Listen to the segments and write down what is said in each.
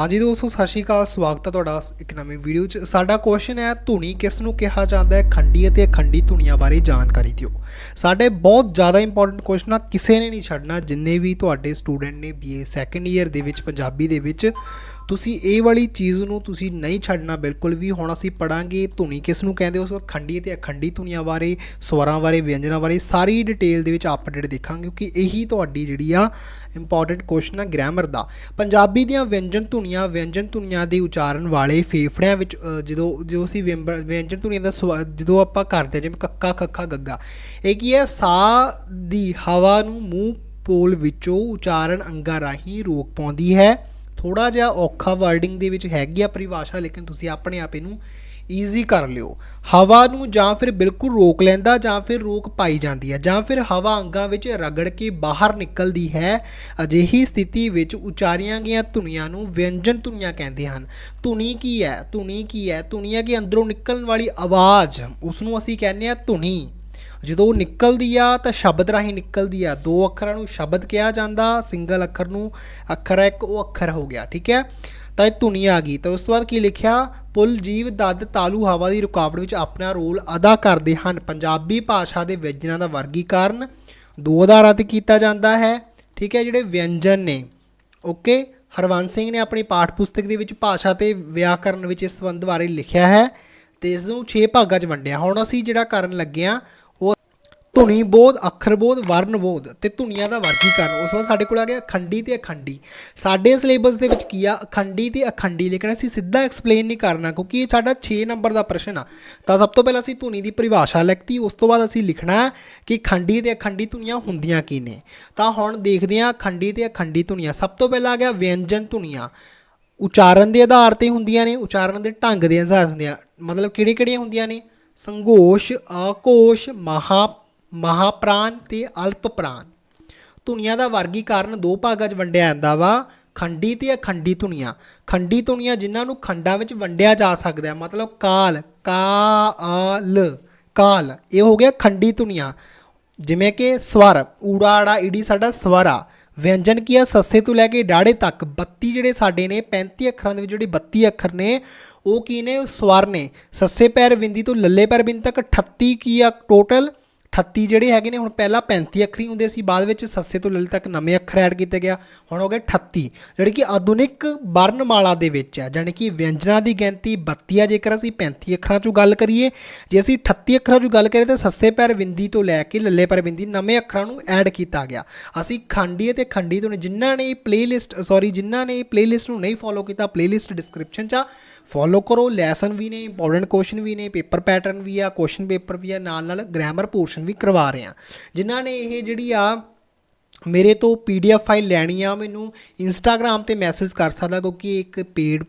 ਹਾਂਜੀ ਦੋਸਤੋ, ਸਤਿ ਸ਼੍ਰੀ ਅਕਾਲ, ਸਵਾਗਤ ਹੈ ਤੁਹਾਡਾ ਇੱਕ ਨਵੀਂ ਵੀਡੀਓ 'ਚ। ਸਾਡਾ ਕੁਐਸਚਨ ਹੈ, ਧੁਨੀ ਕਿਸ ਨੂੰ ਕਿਹਾ ਜਾਂਦਾ ਹੈ? ਖੰਡੀ ਅਤੇ ਅਖੰਡੀ ਧੁਨੀਆਂ ਬਾਰੇ ਜਾਣਕਾਰੀ ਦਿਓ। ਸਾਡੇ ਬਹੁਤ ਜ਼ਿਆਦਾ ਇੰਪੋਰਟੈਂਟ ਕੁਐਸਚਨ ਆ, ਕਿਸੇ ਨੇ ਨਹੀਂ ਛੱਡਣਾ। ਜਿੰਨੇ ਵੀ ਤੁਹਾਡੇ ਸਟੂਡੈਂਟ ਨੇ ਬੀਏ ਸੈਕੰਡ ਈਅਰ ਦੇ ਵਿੱਚ, ਪੰਜਾਬੀ ਦੇ ਵਿੱਚ ਤੁਸੀਂ ਇਹ ਵਾਲੀ ਚੀਜ਼ ਨੂੰ ਤੁਸੀਂ ਨਹੀਂ ਛੱਡਣਾ ਬਿਲਕੁਲ ਵੀ। ਹੁਣ ਅਸੀਂ ਪੜਾਂਗੇ ਧੁਨੀ ਕਿਸ ਨੂੰ ਕਹਿੰਦੇ ਉਸ ਖੰਡੀ ਅਤੇ ਅਖੰਡੀ ਧੁਨੀਆਂ ਬਾਰੇ ਸਵਰਾਂ ਬਾਰੇ ਵਿਅੰਜਨਾਂ ਬਾਰੇ ਸਾਰੀ ਡਿਟੇਲ ਦੇ ਵਿੱਚ ਅਪਡੇਟ ਦੇਖਾਂਗੇ ਕਿਉਂਕਿ ਇਹੀ ਤੁਹਾਡੀ ਜਿਹੜੀ ਆ ਇੰਪੋਰਟੈਂਟ ਕੁਐਸਚਨ ਆ ਗ੍ਰਾਮਰ ਦਾ। ਪੰਜਾਬੀ ਦੀਆਂ ਵਿਅੰਜਨ ਧੁਨੀਆਂ ਵਿਅੰਜਨ ਧੁਨੀਆਂ ਦੇ ਉਚਾਰਨ ਵਾਲੇ ਫੇਫੜਿਆਂ ਵਿੱਚ ਜਦੋਂ ਜੋ ਅਸੀਂ ਵਿਅੰਬ- ਵਿਅੰਜਨ ਧੁਨੀਆਂ ਦਾ ਸਵਾ- ਜਦੋਂ ਆਪਾਂ ਕਰਦੇ ਹਾਂ, ਜਿਵੇਂ ਕੱਕਾ ਖੱਖਾ ਗੱਗਾ ਇਹ ਕੀ ਹੈ ਸਾਹ ਦੀ ਹਵਾ ਨੂੰ ਮੂੰਹ ਪੋਲ ਵਿੱਚੋਂ ਉਚਾਰਨ ਅੰਗਾਂ ਰਾਹੀਂ ਰੋਕ ਪਾਉਂਦੀ ਹੈ। ਥੋੜਾ ਜਿਹਾ ਔਖਾ ਵਰਡਿੰਗ ਦੇ ਵਿੱਚ ਹੈਗੀ ਆ ਪਰਿਭਾਸ਼ਾ, ਲੇਕਿਨ ਤੁਸੀਂ ਆਪਣੇ ਆਪ ਇਹਨੂੰ ਈਜ਼ੀ ਕਰ ਲਿਓ। ਹਵਾ ਨੂੰ ਜਾਂ ਫਿਰ ਬਿਲਕੁਲ ਰੋਕ ਲੈਂਦਾ, ਜਾਂ ਫਿਰ ਰੋਕ ਪਾਈ ਜਾਂਦੀ ਹੈ, ਜਾਂ ਫਿਰ ਹਵਾ ਅੰਗਾਂ ਵਿੱਚ ਰਗੜ ਕੇ ਬਾਹਰ ਨਿਕਲਦੀ ਹੈ। ਅਜਿਹੀ ਸਥਿਤੀ ਵਿੱਚ ਉਚਾਰੀਆਂ ਗਈਆਂ ਧੁਨੀਆਂ ਨੂੰ ਵਿਅੰਜਨ ਧੁਨੀਆਂ ਕਹਿੰਦੇ ਹਨ। ਧੁਨੀ ਕੀ ਹੈ? ਧੁਨੀ ਕੀ ਹੈ? ਧੁਨੀਆਂ ਕੇ ਅੰਦਰੋਂ ਨਿਕਲਣ ਵਾਲੀ ਆਵਾਜ਼ ਉਸ ਨੂੰ ਅਸੀਂ ਕਹਿੰਦੇ ਆ ਧੁਨੀ। ਜਦੋਂ ਉਹ ਨਿਕਲਦੀ ਆ ਤਾਂ ਸ਼ਬਦ ਰਾਹੀਂ ਨਿਕਲਦੀ ਆ। ਦੋ ਅੱਖਰਾਂ ਨੂੰ ਸ਼ਬਦ ਕਿਹਾ ਜਾਂਦਾ, ਸਿੰਗਲ ਅੱਖਰ ਨੂੰ ਅੱਖਰ ਹੈ ਇੱਕ ਉਹ ਅੱਖਰ ਹੋ ਗਿਆ, ਠੀਕ ਹੈ? ਤਾਂ ਇਹ ਧੁਨੀ ਆ ਗਈ। ਤਾਂ ਉਸ ਤੋਂ ਬਾਅਦ ਕੀ ਲਿਖਿਆ? ਪੁੱਲ ਜੀਵ ਦਦ ਤਾਲੂ ਹਵਾ ਦੀ ਰੁਕਾਵਟ ਵਿੱਚ ਆਪਣਾ ਰੋਲ ਅਦਾ ਕਰਦੇ ਹਨ। ਪੰਜਾਬੀ ਭਾਸ਼ਾ ਦੇ ਵਿਅੰਜਨਾਂ ਦਾ ਵਰਗੀਕਰਨ ਦੋ ਆਧਾਰਾਂ ਤੇ ਕੀਤਾ ਜਾਂਦਾ ਹੈ, ਠੀਕ ਹੈ? ਜਿਹੜੇ ਵਿਅੰਜਨ ਨੇ, ਓਕੇ? ਹਰਵੰਸ ਸਿੰਘ ਨੇ ਆਪਣੀ ਪਾਠ ਪੁਸਤਕ ਦੇ ਵਿੱਚ ਭਾਸ਼ਾ ਤੇ ਵਿਆਕਰਨ ਵਿੱਚ ਇਸ ਸੰਬੰਧ ਬਾਰੇ ਲਿਖਿਆ ਹੈ ਤੇ ਇਸ ਨੂੰ 6 ਭਾਗਾਂ 'ਚ ਵੰਡਿਆ। ਹੁਣ ਅਸੀਂ ਜਿਹੜਾ ਕਰਨ ਲੱਗੇ ਆ ਧੁਨੀ ਬੋਧ, ਅੱਖਰ ਬੋਧ ਵਰਨ ਬੋਧ ਤੇ ਧੁਨੀਆਂ ਦਾ ਵਰਗੀਕਰਨ। ਉਸ ਤੋਂ ਬਾਅਦ ਸਾਡੇ ਕੋਲ ਆ ਗਿਆ ਅਖੰਡੀ ਤੇ ਅਖੰਡੀ। ਸਾਡੇ ਸਿਲੇਬਸ ਦੇ ਵਿੱਚ ਕੀ ਆ? ਅਖੰਡੀ ਤੇ ਅਖੰਡੀ। ਲੇਕਿਨ ਅਸੀਂ ਸਿੱਧਾ ਐਕਸਪਲੇਨ ਨਹੀਂ ਕਰਨਾ ਕਿਉਂਕਿ ਇਹ ਸਾਡਾ 6 ਨੰਬਰ ਦਾ ਪ੍ਰਸ਼ਨ ਆ। ਤਾਂ ਸਭ ਤੋਂ ਪਹਿਲਾਂ ਅਸੀਂ ਧੁਨੀ ਦੀ ਪਰਿਭਾਸ਼ਾ ਲਿਖਤੀ। ਉਸ ਤੋਂ ਬਾਅਦ ਅਸੀਂ ਲਿਖਣਾ ਕਿ ਖੰਡੀ ਤੇ ਅਖੰਡੀ ਧੁਨੀਆਂ ਹੁੰਦੀਆਂ ਕੀ ਨੇ। ਤਾਂ ਹੁਣ ਦੇਖਦੇ ਹਾਂ ਖੰਡੀ ਤੇ ਅਖੰਡੀ ਧੁਨੀਆਂ। ਸਭ ਤੋਂ ਪਹਿਲਾਂ ਆ ਗਿਆ ਵਿਅੰਜਨ ਧੁਨੀਆਂ। ਉਚਾਰਨ ਦੇ ਆਧਾਰ ਤੇ ਹੁੰਦੀਆਂ ਨੇ। ਉਚਾਰਨ ਦੇ ਢੰਗ ਦੇ ਆਧਾਰ ਹੁੰਦੀਆਂ। ਮਤਲਬ ਕਿਹੜੇ ਕਿਹੜੀਆਂ ਹੁੰਦੀਆਂ ਨੇ? ਸੰਘੋਸ਼ ਆਕੋਸ਼, ਮਹਾ ਮਹਾਪ੍ਰਾਨ ਤੇ ਅਲਪ ਪ੍ਰਾਨ ਧੁਨੀਆਂ ਦਾ ਵਰਗੀਕਰਨ ਦੋ ਭਾਗਾਂ 'ਚ ਵੰਡਿਆ ਜਾਂਦਾ ਵਾ, ਖੰਡੀ ਤੇ ਅਖੰਡੀ ਧੁਨੀਆਂ। ਖੰਡੀ ਧੁਨੀਆਂ ਜਿਨ੍ਹਾਂ ਨੂੰ ਖੰਡਾਂ ਵਿੱਚ ਵੰਡਿਆ ਜਾ ਸਕਦਾ ਹੈ, ਮਤਲਬ ਕਾਲ ਕਾਲ ਕਾਲ। ਇਹ ਹੋ ਗਿਆ ਖੰਡੀ ਧੁਨੀਆਂ। ਜਿਵੇਂ ਕਿ ਸਵਰ, ਊੜਾ ਆੜਾ, ਈੜੀ ਸਾਡਾ ਸਵਰ। ਆ ਵਿਅੰਜਨ ਕੀ ਆ ਸੱਸੇ ਤੋਂ ਲੈ ਕੇ ਡਾੜੇ ਤੱਕ 32 ਜਿਹੜੇ ਸਾਡੇ ਨੇ 35 ਅੱਖਰਾਂ ਦੇ ਵਿੱਚ ਜਿਹੜੇ 32 ਅੱਖਰ ਨੇ, ਉਹ ਕੀ ਨੇ? ਉਹ ਸਵਰ ਨੇ। ਸੱਸੇ ਪੈਰ ਬਿੰਦੀ ਤੋਂ ਲੱਲੇ ਪੈਰ ਬਿੰਦੀ ਤੱਕ 38 ਕੀ ਆ ਟੋਟਲ 38 ਜਿਹੜੇ ਹੈਗੇ ਨੇ, ਹੁਣ ਪਹਿਲਾਂ 35 ਅੱਖਰੀ ਹੁੰਦੇ ਸੀ, ਬਾਅਦ ਵਿੱਚ ਸੱਸੇ ਤੋਂ ਲੱਲੇ ਤੱਕ ਨਵੇਂ ਅੱਖਰ ਐਡ ਕੀਤੇ ਗਿਆ, ਹੁਣ ਹੋ ਗਏ 38 ਜਿਹੜੇ ਕਿ ਆਧੁਨਿਕ ਵਰਣਮਾਲਾ ਦੇ ਵਿੱਚ ਹੈ, ਜਾਣੀ ਕਿ ਵਿਅੰਜਨਾਂ ਦੀ ਗਿਣਤੀ 32 ਆ, ਜੇਕਰ ਅਸੀਂ 35 ਅੱਖਰਾਂ 'ਚੋਂ ਗੱਲ ਕਰੀਏ, ਜੇ ਅਸੀਂ 38 ਅੱਖਰਾਂ 'ਚੋਂ ਗੱਲ ਕਰੀਏ, ਤਾਂ ਸੱਸੇ ਪੈਰ ਬਿੰਦੀ ਤੋਂ ਲੈ ਕੇ ਲੱਲੇ ਪੈਰ ਬਿੰਦੀ ਨਵੇਂ ਅੱਖਰਾਂ ਨੂੰ ਐਡ ਕੀਤਾ ਗਿਆ। ਅਸੀਂ ਖੰਡੀ ਅਤੇ ਖੰਡੀ ਤੋਂ ਜਿਨ੍ਹਾਂ ਨੇ ਪਲੇਲਿਸਟ ਸੌਰੀ ਜਿਨ੍ਹਾਂ ਨੇ ਪਲੇਲਿਸਟ ਨੂੰ ਨਹੀਂ ਫੋਲੋ ਕੀਤਾ ਪਲੇਲਿਸਟ ਡਿਸਕ੍ਰਿਪਸ਼ਨ 'ਚ ਆ ਫੋਲੋ ਕਰੋ, ਲੈਸਨ ਵੀ ਨੇ ਇੰਪੋਰਟੈਂਟ ਕੁਐਸਚਨ ਵੀ ਨੇ, ਪੇਪਰ ਪੈਟਰਨ ਵੀ ਆ ਕੁਐਸਚਨ ਪੇਪਰ ਵੀ ਆ, ਨਾਲ ਨਾਲ ਗ੍ਰਾਮਰ ਪੋਰਸ਼ਨ ਵੀ ਕਰਵਾ ਰਹੇ ਆ। ਜਿਨ੍ਹਾਂ ਨੇ ਇਹ ਜਿਹੜੀ ਆ, ਮੇਰੇ ਤੋਂ ਪੀਡੀਐਫ ਫਾਈਲ ਲੈਣੀ ਆ, ਮੈਨੂੰ ਇੰਸਟਾਗ੍ਰam ਤੇ ਮੈਸੇਜ ਕਰ ਸਕਦਾ, ਕਿਉਂਕਿ ਇੱਕ ਪੇਡ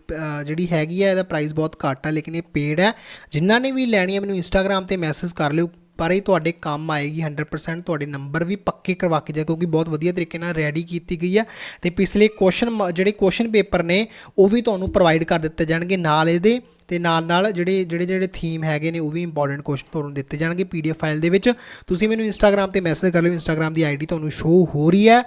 ਜਿਹੜੀ ਹੈਗੀ ਆ, ਇਹਦਾ ਪ੍ਰਾਈਸ ਬਹੁਤ ਘੱਟ ਆ, ਲੇਕਿਨ ਇਹ ਪੇਡ ਹੈ ਜਿਨ੍ਹਾਂ ਨੇ ਵੀ ਲੈਣੀ ਆ, ਮੈਨੂੰ ਇੰਸਟਾਗ੍ਰam ਤੇ ਮੈਸੇਜ ਕਰ ਲਿਓ ਪਰ ਇਹ ਤੁਹਾਡੇ ਕੰਮ ਆਏਗੀ 100% ਤੁਹਾਡੇ ਨੰਬਰ ਵੀ ਪੱਕੇ ਕਰਵਾ ਕੇ ਜਾ ਕਿਉਂਕਿ ਬਹੁਤ ਵਧੀਆ ਤਰੀਕੇ ਨਾਲ ਰੈਡੀ ਕੀਤੀ ਗਈ ਹੈ। ਤੇ ਪਿਛਲੇ ਕੁਐਸਚਨ ਜਿਹੜੇ ਕੁਐਸਚਨ ਪੇਪਰ ਨੇ, ਉਹ ਵੀ ਤੁਹਾਨੂੰ ਪ੍ਰੋਵਾਈਡ ਕਰ ਦਿੱਤੇ ਜਾਣਗੇ ਨਾਲ ਇਹਦੇ, ਤੇ ਨਾਲ ਨਾਲ ਜਿਹੜੇ ਜਿਹੜੇ ਜਿਹੜੇ ਥੀਮ ਹੈਗੇ ਨੇ, ਉਹ ਵੀ ਇੰਪੋਰਟੈਂਟ ਕੁਐਸਚਨ ਤੁਹਾਨੂੰ ਦਿੱਤੇ ਜਾਣਗੇ ਪੀਡੀਐਫ ਫਾਈਲ ਦੇ ਵਿੱਚ। ਤੁਸੀਂ ਮੈਨੂੰ ਇੰਸਟਾਗ੍ਰam ਤੇ ਮੈਸੇਜ ਕਰ ਲਿਓ ਇੰਸਟਾਗ੍ਰam ਦੀ ਆਈਡੀ ਤੁਹਾਨੂੰ ਸ਼ੋ ਹੋ ਰਹੀ ਹੈ।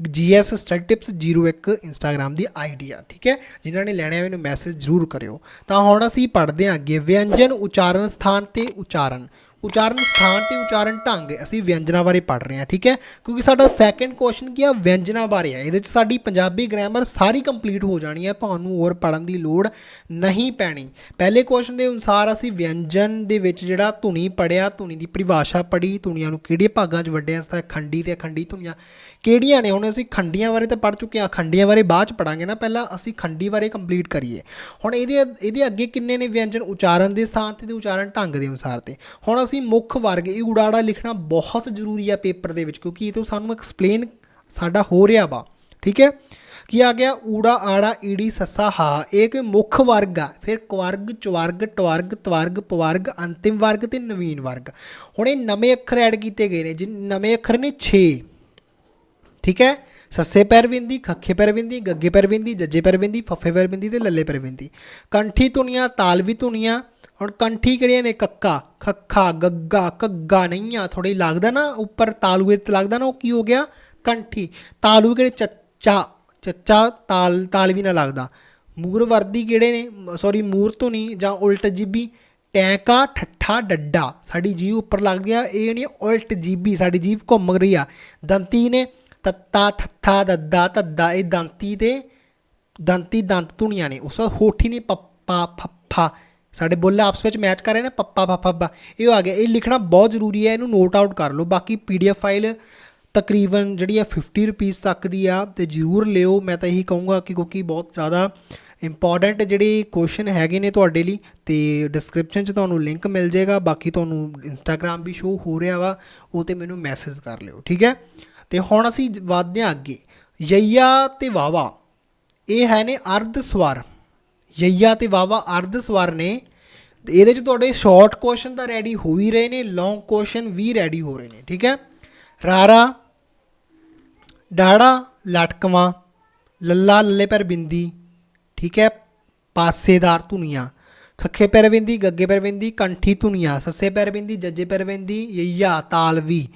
GS Study Tips 01 ਇੰਸਟਾਗ੍ਰam ਦੀ ਆਈਡੀ ਆ, ਠੀਕ ਹੈ? ਜਿਨ੍ਹਾਂ ਨੇ ਲੈਣਾ ਹੈ, ਮੈਨੂੰ ਮੈਸੇਜ ਜ਼ਰੂਰ ਕਰਿਓ। ਤਾਂ ਹੁਣ ਅਸੀਂ ਪੜ੍ਹਦੇ ਹਾਂ ਅੱਗੇ। ਵਿਅੰਜਨ ਉਚਾਰਨ ਸਥਾਨ ਤੇ ਉਚਾਰਨ। ਉਚਾਰਨ ਸਥਾਨ ਤੇ ਉਚਾਰਨ ਢੰਗ ਅਸੀਂ ਵਿਅੰਜਨਾਂ ਬਾਰੇ ਪੜ੍ਹ ਰਹੇ ਹਾਂ, ਠੀਕ ਹੈ? ਕਿਉਂਕਿ ਸਾਡਾ ਸੈਕੰਡ ਕੁਐਸਚਨ ਕੀ ਆ? ਵਿਅੰਜਨਾਂ ਬਾਰੇ ਆ। ਇਹਦੇ ਚ ਸਾਡੀ ਪੰਜਾਬੀ ਗ੍ਰਾਮਰ ਸਾਰੀ ਕੰਪਲੀਟ ਹੋ ਜਾਣੀ ਹੈ ਤੁਹਾਨੂੰ ਹੋਰ ਪੜ੍ਹਨ ਦੀ ਲੋੜ ਨਹੀਂ ਪੈਣੀ। ਪਹਿਲੇ ਕੁਐਸਚਨ ਦੇ ਅਨੁਸਾਰ ਅਸੀਂ ਵਿਅੰਜਨ ਦੇ ਵਿੱਚ ਜਿਹੜਾ ਧੁਨੀ ਪੜਿਆ ਧੁਨੀ ਦੀ ਪਰਿਭਾਸ਼ਾ ਪੜ੍ਹੀ, ਧੁਨੀਆਂ ਨੂੰ ਕਿਹੜੇ ਭਾਗਾਂ 'ਚ ਵੰਡਿਆ ਸੀ ਖੰਡੀ ਤੇ ਅਖੰਡੀ ਧੁਨੀਆਂ। ਕਿਹੜੀਆਂ ਨੇ? ਹੁਣ ਅਸੀਂ ਖੰਡੀਆਂ ਬਾਰੇ ਤਾਂ ਪੜ੍ਹ ਚੁੱਕੇ ਹਾਂ, ਖੰਡੀਆਂ ਬਾਰੇ ਬਾਅਦ 'ਚ ਪੜਾਂਗੇ ਨਾ। ਪਹਿਲਾਂ ਅਸੀਂ ਖੰਡੀ ਬਾਰੇ ਕੰਪਲੀਟ ਕਰੀਏ। ਹੁਣ ਇਹਦੇ ਇਹਦੇ ਅੱਗੇ ਕਿੰਨੇ ਨੇ ਵਿਅੰਜਨ? ਉਚਾਰਨ ਦੇ ਸਥਾਨ ਤੇ ਤੇ ਉਚਾਰਨ ਢੰਗ ਦੇ ਅਨੁਸਾਰ ਤੇ। ਹੁਣ ਅਸੀਂ ਮੁੱਖ ਵਰਗ, ਇਹ ਉਡਾੜਾ ਲਿਖਣਾ ਬਹੁਤ ਜ਼ਰੂਰੀ ਆ ਪੇਪਰ ਦੇ ਵਿੱਚ, ਕਿਉਂਕਿ ਇਹ ਤੋਂ ਸਾਨੂੰ ਐਕਸਪਲੇਨ ਸਾਡਾ ਹੋ ਰਿਹਾ ਵਾ, ਠੀਕ ਹੈ? ਕੀ ਆ ਗਿਆ? ਊੜਾ, ਆੜਾ, ਈੜੀ, ਸੱਸਾ, ਹਾ, ਇਹ ਇੱਕ ਮੁੱਖ ਵਰਗ ਆ। ਫਿਰ ਕਵਰਗ, ਚਵਰਗ, ਟਵਰਗ, ਤਵਰਗ, ਪਵਰਗ, ਅੰਤਿਮ ਵਰਗ ਤੇ ਨਵੀਨ ਵਰਗ। ਹੁਣ ਇਹ ਨਵੇਂ ਅੱਖਰ ਐਡ ਕੀਤੇ ਗਏ ਨੇ, ਜਿਨ, ਨਵੇਂ ਅੱਖਰ ਨੇ 6 ਠੀਕ ਹੈ? ਸੱਸੇ ਪੈਰ ਬਿੰਦੀ ਖੱਖੇ ਪੈਰ ਬਿੰਦੀ ਗੱਗੇ ਪੈਰ ਬਿੰਦੀ ਜੱਜੇ ਪੈਰ ਬਿੰਦੀ ਫੱਫੇ ਪੈਰ ਬਿੰਦੀ ਤੇ ਲੱਲੇ ਪੈਰ ਬਿੰਦੀ ਕੰਠੀ ਧੁਨੀਆਂ, ਤਾਲਵੀ ਧੁਨੀਆਂ। ਹੁਣ ਕੰਠੀ ਕਿਹੜੀਆਂ ਨੇ? ਕੱਕਾ, ਖੱਖਾ, ਗੱਗਾ, ਕੱਗਾ ਨਹੀਂ ਥੋੜੀ ਲੱਗਦਾ ਨਾ, ਉੱਪਰ ਤਾਲੂਏ ਤੇ ਲੱਗਦਾ ਨਾ, ਉਹ ਕੀ ਹੋ ਗਿਆ? ਕੰਠੀ। ਤਾਲੂ ਕਿਹੜੇ? ਚੱਚਾ ਚੱਚਾ ਤਾਲ ਤਾਲ ਵੀ ਨਾ ਲੱਗਦਾ। ਮੂਰ ਵਰਦੀ ਕਿਹੜੇ ਨੇ? ਸੌਰੀ ਮੂਰ ਧੁਨੀ ਜਾਂ ਉਲਟ ਜੀਬੀ? ਟੈਂਕਾ, ਠੱਠਾ, ਡੱਡਾ। ਸਾਡੀ ਜੀਭ ਉੱਪਰ ਲੱਗ ਗਿਆ। ਇਹ ਨਹੀਂ, ਉਲਟ ਜੀਬੀ। ਸਾਡੀ ਜੀਭ ਘੁੰਮ ਰਹੀ ਆ। ਦੰਤੀ ਨੇ ਤੱਤਾ ਥੱਥਾ ਦੱਦਾ ਧੱਦਾ, ਇਹ ਦੰਤੀ ਤੇ ਦੰਤੀ ਦੰਤ ਧੁਨੀਆਂ ਨੇ। ਉਸ ਤੋਂ ਬਾਅਦ ਹੋਠੀ ਨੇ ਪੱਪਾ ਫੱਫਾ। ਸਾਡੇ ਬੁੱਲ ਆਪਸ ਵਿੱਚ ਮੈਚ ਕਰ ਰਹੇ ਨੇ, ਪੱਪਾ ਫੱਫਾ ਇਹ ਆ ਗਿਆ, ਇਹ ਲਿਖਣਾ ਬਹੁਤ ਜ਼ਰੂਰੀ ਹੈ, ਇਹਨੂੰ ਨੋਟ ਆਊਟ ਕਰ ਲਓ। ਬਾਕੀ ਪੀਡੀਐਫ ਫਾਈਲ ਤਕਰੀਬਨ ਜਿਹੜੀ ਆ 50 ਰੁਪੀਸ ਤੱਕ ਦੀ ਆ, ਤੇ ਜ਼ਰੂਰ ਲਿਓ। ਮੈਂ ਤਾਂ ਇਹੀ ਕਹੂੰਗਾ ਕਿ ਕਿਉਂਕਿ ਬਹੁਤ ਜ਼ਿਆਦਾ ਇੰਪੋਰਟੈਂਟ ਜਿਹੜੇ ਕੁਐਸਚਨ ਹੈਗੇ ਨੇ ਤੁਹਾਡੇ ਲਈ, ਤੇ ਡਿਸਕ੍ਰਿਪਸ਼ਨ 'ਚ ਤੁਹਾਨੂੰ ਲਿੰਕ ਮਿਲ ਜਾਏਗਾ। ਬਾਕੀ ਤੁਹਾਨੂੰ ਇੰਸਟਾਗ੍ਰam ਵੀ ਸ਼ੋ ਹੋ ਰਿਹਾ ਵਾ, ਉਹ ਤੇ ਮੈਨੂੰ ਮੈਸੇਜ ਕਰ ਲਿਓ, ਠੀਕ ਹੈ? ਤੇ ਹੁਣ ਅਸੀਂ ਵਧਦੇ ਹਾਂ ਅੱਗੇ। ਯਈਆ ਤੇ ਵਾਵਾ। ਇਹ ਹੈ ਨੇ ਅਰਧ ਸਵਰ। ਯਈਆ ਤੇ ਵਾਵਾ ਅਰਧ ਸਵਰ ਨੇ। ਇਹਦੇ ਚ ਤੁਹਾਡੇ ਸ਼ਾਰਟ ਕੁਐਸਚਨ ਤਾਂ ਰੈਡੀ ਹੋ ਹੀ ਰਹੇ ਨੇ ਲੌਂਗ ਕੁਐਸਚਨ ਵੀ ਰੈਡੀ ਹੋ ਰਹੇ ਨੇ, ਠੀਕ ਹੈ? ਰਾਰਾ, ਡਾੜਾ, ਲਟਕਵਾਂ, ਲੱਲਾ ਲੱਲੇ ਪਰ ਬਿੰਦੀ, ਠੀਕ ਹੈ? ਪਾਸੇਦਾਰ ਧੁਨੀਆਂ। ਖੱਖੇ ਪੈਰ ਬਿੰਦੀ, ਗੱਗੇ ਪੈਰ ਬਿੰਦੀ, ਕੰਠੀ ਧੁਨੀਆਂ। ਸੱਸੇ ਪੈਰ ਬਿੰਦੀ, ਜੱਜੇ ਪੈਰ ਬਿੰਦੀ, ਯਈਆ, ਤਾਲਵੀ।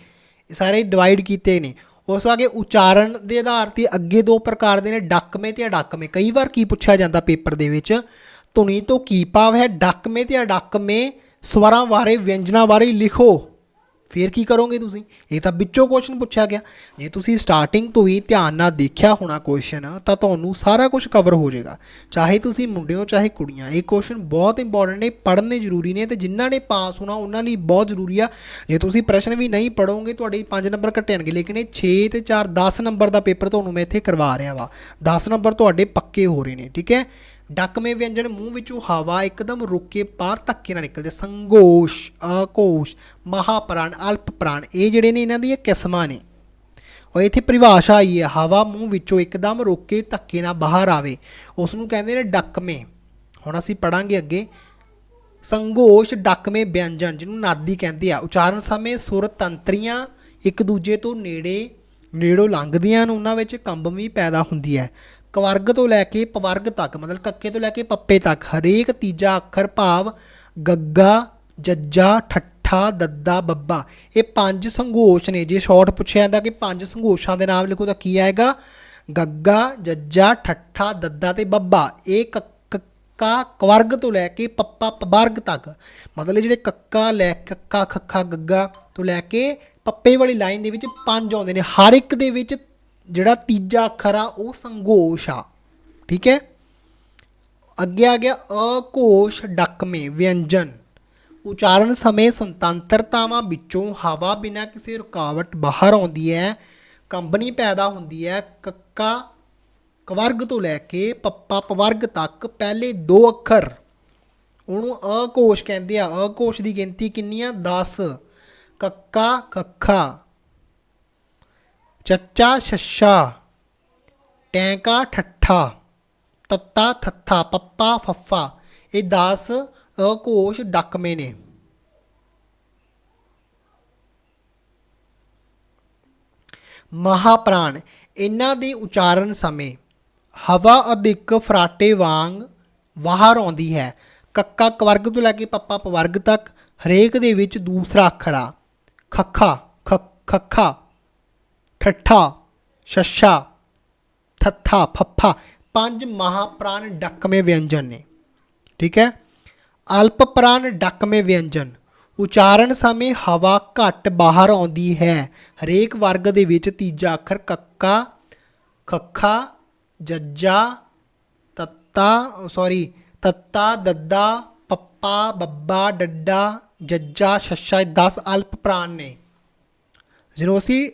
ਸਾਰੇ ਡਿਵਾਈਡ ਕੀਤੇ ਨੇ। ਉਸ ਤੋਂ ਅੱਗੇ ਉਚਾਰਨ ਦੇ ਆਧਾਰ ਤੇ ਅੱਗੇ ਦੋ ਪ੍ਰਕਾਰ ਦੇ ਨੇ, ਡੱਕਵੇਂ ਤੇ ਅਡੱਕਵੇਂ। ਕਈ ਵਾਰ ਕੀ ਪੁੱਛਿਆ ਜਾਂਦਾ ਪੇਪਰ ਦੇ ਵਿੱਚ, ਧੁਨੀ ਤੋਂ ਕੀ ਭਾਵ ਹੈ, ਡੱਕਵੇਂ ਤੇ ਅਡੱਕਵੇਂ ਸਵਰਾਂ ਬਾਰੇ ਵਿਅੰਜਨਾਂ ਬਾਰੇ ਲਿਖੋ। ਫਿਰ ਕੀ ਕਰੋਗੇ ਤੁਸੀਂ? ਇਹ ਤਾਂ ਵਿੱਚੋਂ ਕੁਐਸਚਨ ਪੁੱਛਿਆ ਗਿਆ। ਜੇ ਤੁਸੀਂ ਸਟਾਰਟਿੰਗ ਤੋਂ ਹੀ ਧਿਆਨ ਨਾਲ ਦੇਖਿਆ ਹੋਣਾ ਕੁਐਸਚਨ ਤਾਂ ਤੁਹਾਨੂੰ ਸਾਰਾ ਕੁਝ ਕਵਰ ਹੋ ਜਾਏਗਾ। ਚਾਹੇ ਤੁਸੀਂ ਮੁੰਡੇ ਹੋ, ਚਾਹੇ ਕੁੜੀਆਂ, ਇਹ ਕੁਐਸਚਨ ਬਹੁਤ ਇੰਪੋਰਟੈਂਟ ਨੇ, ਪੜ੍ਹਨੇ ਜ਼ਰੂਰੀ ਨੇ ਤੇ ਜਿਨ੍ਹਾਂ ਨੇ ਪਾਸ ਹੋਣਾ, ਉਹਨਾਂ ਲਈ ਬਹੁਤ ਜ਼ਰੂਰੀ ਆ। ਜੇ ਤੁਸੀਂ ਪ੍ਰਸ਼ਨ ਵੀ ਨਹੀਂ ਪੜੋਗੇ ਤੁਹਾਡੇ 5 ਨੰਬਰ ਘਟਣਗੇ ਲੇਕਿਨ ਇਹ 6 ਤੇ 4 10 ਨੰਬਰ ਦਾ ਪੇਪਰ ਤੁਹਾਨੂੰ ਮੈਂ ਇੱਥੇ ਕਰਵਾ ਰਿਹਾ ਵਾ। 10 ਨੰਬਰ ਤੁਹਾਡੇ ਪੱਕੇ ਹੋ ਰਹੇ ਨੇ, ਠੀਕ ਹੈ? ਡੱਕਵੇਂ ਵਿਅੰਜਨ ਮੂੰਹ ਵਿੱਚੋਂ ਹਵਾ ਇੱਕਦਮ ਰੁਕ ਕੇ ਬਾਹਰ ਧੱਕੇ ਨਾਲ ਨਿਕਲਦੇ। ਸੰਗੋਸ਼ ਅਕੋਸ਼ ਮਹਾਪ੍ਰਾਣ ਅਲਪ ਪ੍ਰਾਣ ਇਹ ਜਿਹੜੇ ਨੇ ਇਹਨਾਂ ਦੀਆਂ ਕਿਸਮਾਂ ਨੇ। ਉਹ ਇੱਥੇ ਪਰਿਭਾਸ਼ਾ ਆਈ ਹੈ। ਹਵਾ ਮੂੰਹ ਵਿੱਚੋਂ ਇੱਕਦਮ ਰੁਕ ਕੇ ਧੱਕੇ ਨਾਲ ਬਾਹਰ ਆਵੇ। ਉਸ ਨੂੰ ਕਹਿੰਦੇ ਨੇ ਡੱਕਵੇਂ ਹੁਣ ਅਸੀਂ ਪੜਾਂਗੇ ਅੱਗੇ। ਸੰਗੋਸ਼ ਡੱਕਵੇਂ ਵਿਅੰਜਨ, ਜਿਹਨੂੰ ਨਾਦੀ ਕਹਿੰਦੇ ਆ। ਉਚਾਰਨ ਸਮੇਂ ਸੁਰ ਤੰਤਰੀਆਂ ਇੱਕ ਦੂਜੇ ਤੋਂ ਨੇੜੇ, ਨੇੜੋਂ ਲੰਘਦੀਆਂ ਨੇ ਉਹਨਾਂ ਵਿੱਚ ਕੰਬਮ ਵੀ ਪੈਦਾ ਹੁੰਦੀ ਹੈ। ਕਵਰਗ ਤੋਂ ਲੈ ਕੇ ਪਵਰਗ ਤੱਕ, ਮਤਲਬ ਕੱਕੇ ਤੋਂ ਲੈ ਕੇ ਪੱਪੇ ਤੱਕ, ਹਰੇਕ ਤੀਜਾ ਅੱਖਰ ਭਾਵ ਗੱਗਾ, ਜੱਜਾ, ਠੱਠਾ, ਦੱਦਾ, ਬੱਬਾ। ਇਹ ਪੰਜ ਸੰਘੋਸ਼ ਨੇ। ਜੇ ਸ਼ਾਰਟ ਪੁੱਛਿਆ ਜਾਂਦਾ ਕਿ ਪੰਜ ਸੰਘੋਸ਼ਾਂ ਦੇ ਨਾਮ ਲਿਖੋ ਤਾਂ ਕੀ ਆਏਗਾ? ਗੱਗਾ, ਜੱਜਾ, ਠੱਠਾ, ਦੱਦਾ ਤੇ ਬੱਬਾ। ਇਹ ਕੱਕਾ ਕਵਰਗ ਤੋਂ ਲੈ ਕੇ ਪੱਪਾ ਪਵਰਗ ਤੱਕ। ਮਤਲਬ ਜਿਹੜੇ ਕੱਕਾ, ਲੈ, ਕੱਕਾ, ਖੱਖਾ, ਗੱਗਾ ਤੋਂ ਲੈ ਕੇ ਪੱਪੇ ਵਾਲੀ ਲਾਈਨ ਦੇ ਵਿੱਚ ਪੰਜ ਆਉਂਦੇ ਨੇ। ਹਰ ਇੱਕ ਦੇ ਵਿੱਚ ਜਿਹੜਾ ਤੀਜਾ ਅੱਖਰ ਆ, ਉਹ ਸੰਘੋਸ਼ ਆ। ਠੀਕ ਹੈ? ਅੱਗੇ ਆ ਗਿਆ ਅਘੋਸ਼ ਡੱਕਵੇਂ, ਵਿਅੰਜਨ। ਉਚਾਰਨ ਸਮੇਂ ਸੁਤੰਤਰਤਾਵਾਂ ਵਿੱਚੋਂ ਹਵਾ ਬਿਨਾਂ ਕਿਸੇ ਰੁਕਾਵਟ ਬਾਹਰ ਆਉਂਦੀ ਹੈ, ਕੰਬਣੀ ਪੈਦਾ ਹੁੰਦੀ ਹੈ, ਕੱਕਾ ਕਵਰਗ ਤੋਂ ਲੈ ਕੇ ਪੱਪਾ ਪਵਰਗ ਤੱਕ, ਪਹਿਲੇ ਦੋ ਅੱਖਰ। ਉਹਨੂੰ ਅਕੋਸ਼ ਕਹਿੰਦੇ ਆ। ਅਕੋਸ਼ ਦੀ ਗਿਣਤੀ ਕਿੰਨੀ ਆ? 10 ਕੱਕਾ, ਕੱਖਾ। ਚੱਚਾ ਛੱਛਾ, ਟੈਂਕਾ ਠੱਠਾ, ਤੱਤਾ ਥੱਥਾ, ਪੱਪਾ ਫੱਫਾ, ਇਹ 10 ਅਘੋਸ਼ ਡੱਕਵੇਂ ਨੇ। ਮਹਾਪ੍ਰਾਣ, ਇਹਨਾਂ ਦੇ ਉਚਾਰਨ ਸਮੇਂ ਹਵਾ ਅਧਿਕ ਫਰਾਟੇ ਵਾਂਗ ਬਾਹਰ ਆਉਂਦੀ ਹੈ। ਕੱਕਾ ਕਵਰਗ ਤੋਂ ਲੈ ਕੇ ਪੱਪਾ ਪਵਰਗ ਤੱਕ ਹਰੇਕ ਦੇ ਵਿੱਚ ਦੂਸਰਾ ਅੱਖਰ ਆ। ਖੱਖਾ, ਖ- ਖੱਖਾ। ਠੱਠਾ, ਛੱਛਾ ਥੱਥਾ ਫੱਫਾ, ਪੰਜ ਮਹਾਪ੍ਰਾਣ ਡੱਕਵੇਂ ਵਿਅੰਜਨ ਨੇ। ਠੀਕ ਹੈ? ਅਲਪ ਪ੍ਰਾਣ ਡੱਕਵੇਂ ਵਿਅੰਜਨ। ਉਚਾਰਨ ਸਮੇਂ ਹਵਾ ਘੱਟ ਬਾਹਰ ਆਉਂਦੀ ਹੈ। ਹਰੇਕ ਵਰਗ ਦੇ ਵਿੱਚ ਤੀਜਾ ਅੱਖਰ ਕੱਕਾ, ਖੱਖਾ, ਜੱਜਾ, ਤੱਤਾ, ਸੌਰੀ, ਤੱਤਾ, ਦੱਦਾ, ਪੱਪਾ, ਬੱਬਾ, ਡੱਡਾ, ਜੱਜਾ, ਛੱਛਾ, ਇਹ 10 ਅਲਪ ਪ੍ਰਾਣ ਨੇ। ਜਿਹਨੂੰ ਅਸੀਂ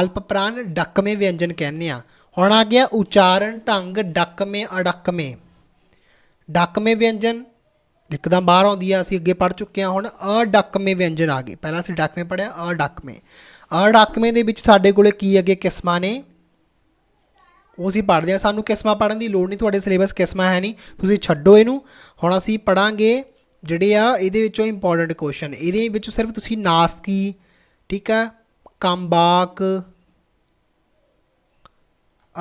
ਅਲਪ ਪ੍ਰਾਣ ਡੱਕਵੇਂ ਵਿਅੰਜਨ ਕਹਿੰਦੇ ਆ। ਹੁਣ ਆ ਗਿਆ ਉਚਾਰਨ ਢੰਗ ਡੱਕਵੇਂ ਅਡੱਕਵੇਂ। ਡੱਕਵੇਂ ਵਿਅੰਜਨ ਇੱਕਦਮ ਬਾਹਰ ਆਉਂਦੀ ਆ, ਅਸੀਂ ਅੱਗੇ ਪੜ ਚੁੱਕੇ ਹਾਂ ਹੁਣ ਅਡੱਕਵੇਂ ਵਿਅੰਜਨ ਆ ਗਏ। ਪਹਿਲਾਂ ਅਸੀਂ ਡੱਕਵੇਂ ਪੜਿਆ ਅਡੱਕਵੇਂ। ਅਡੱਕਵੇਂ ਦੇ ਵਿੱਚ ਸਾਡੇ ਕੋਲੇ ਕੀ ਅੱਗੇ ਕਿਸਮਾਂ ਨੇ? ਉਹ ਅਸੀਂ ਪੜ੍ਹਦੇ ਹਾਂ ਸਾਨੂੰ ਕਿਸਮਾਂ ਪੜ੍ਹਨ ਦੀ ਲੋੜ ਨਹੀਂ, ਤੁਹਾਡੇ ਸਿਲੇਬਸ ਕਿਸਮਾਂ ਹੈ ਨਹੀਂ, ਤੁਸੀਂ ਛੱਡੋ ਇਹਨੂੰ। ਹੁਣ ਅਸੀਂ ਪੜਾਂਗੇ ਜਿਹੜੇ ਆ, ਇਹਦੇ ਵਿੱਚੋਂ ਇੰਪੋਰਟੈਂਟ ਕੁਐਸਚਨ ਇਹਦੇ ਵਿੱਚ ਸਿਰਫ ਤੁਸੀਂ ਨਾਸਕੀ, ਠੀਕ ਆ? ਕੰਬਾਕ।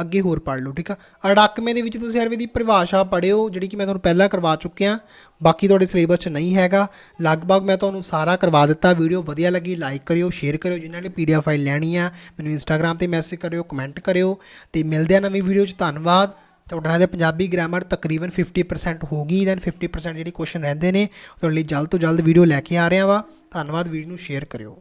ਅੱਗੇ ਹੋਰ ਪੜ੍ਹ ਲਓ, ਠੀਕ ਆ? ਅੜਕਵੇਂ ਦੇ ਵਿੱਚ ਤੁਸੀਂ ਹਰਵੇ ਦੀ ਪਰਿਭਾਸ਼ਾ ਪੜਿਓ ਜਿਹੜੀ ਕਿ ਮੈਂ ਤੁਹਾਨੂੰ ਪਹਿਲਾਂ ਕਰਵਾ ਚੁੱਕਿਆ ਬਾਕੀ ਤੁਹਾਡੇ ਸਿਲੇਬਸ 'ਚ ਨਹੀਂ ਹੈਗਾ। ਲਗਭਗ ਮੈਂ ਤੁਹਾਨੂੰ ਸਾਰਾ ਕਰਵਾ ਦਿੱਤਾ। ਵੀਡੀਓ ਵਧੀਆ ਲੱਗੀ ਲਾਈਕ ਕਰਿਓ ਸ਼ੇਅਰ ਕਰਿਓ। ਜਿਨ੍ਹਾਂ ਨੇ ਪੀਡੀਐਫ ਫਾਈਲ ਲੈਣੀ ਆ, ਮੈਨੂੰ ਇੰਸਟਾਗ੍ਰam ਤੇ ਮੈਸੇਜ ਕਰਿਓ ਕਮੈਂਟ ਕਰਿਓ। ਤੇ ਮਿਲਦੇ ਆ ਨਵੀਂ ਵੀਡੀਓ 'ਚ। ਧੰਨਵਾਦ। ਤੁਹਾਡਾ ਦੇ ਪੰਜਾਬੀ ਗ੍ਰਾਮਰ ਤਕਰੀਬਨ 50% ਹੋ ਗਈ ਦੈਨ 50% ਜਿਹੜੇ ਕੁਐਸਚਨ ਰਹਿੰਦੇ ਨੇ ਤੁਹਾਡੇ ਲਈ ਜਲਦ ਤੋਂ ਜਲਦ ਵੀਡੀਓ ਲੈ ਕੇ ਆ ਰਿਹਾ ਵਾ। ਧੰਨਵਾਦ। ਵੀਡੀਓ ਨੂੰ ਸ਼ੇਅਰ ਕਰਿਓ।